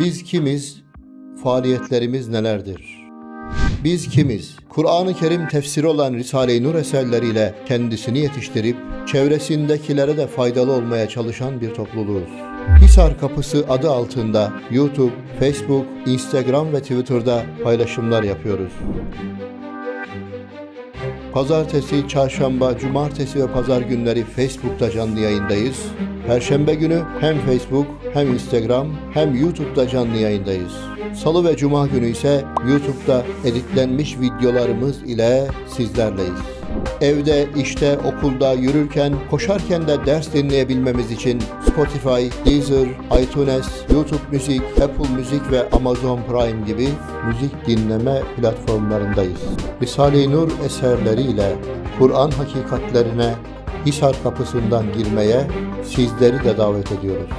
Biz kimiz? Faaliyetlerimiz nelerdir? Biz kimiz? Kur'an-ı Kerim tefsiri olan Risale-i Nur eserleriyle kendisini yetiştirip çevresindekilere de faydalı olmaya çalışan bir topluluğuz. Hisar Kapısı adı altında YouTube, Facebook, Instagram ve Twitter'da paylaşımlar yapıyoruz. Pazartesi, çarşamba, cumartesi ve pazar günleri Facebook'ta canlı yayındayız. Perşembe günü hem Facebook, hem Instagram, hem YouTube'da canlı yayındayız. Salı ve cuma günü ise YouTube'da editlenmiş videolarımız ile sizlerleyiz. Evde, işte, okulda, yürürken, koşarken de ders dinleyebilmemiz için Spotify, Deezer, iTunes, YouTube Müzik, Apple Müzik ve Amazon Prime gibi müzik dinleme platformlarındayız. Risale-i Nur eserleriyle Kur'an hakikatlerine Hisar kapısından girmeye sizleri de davet ediyoruz.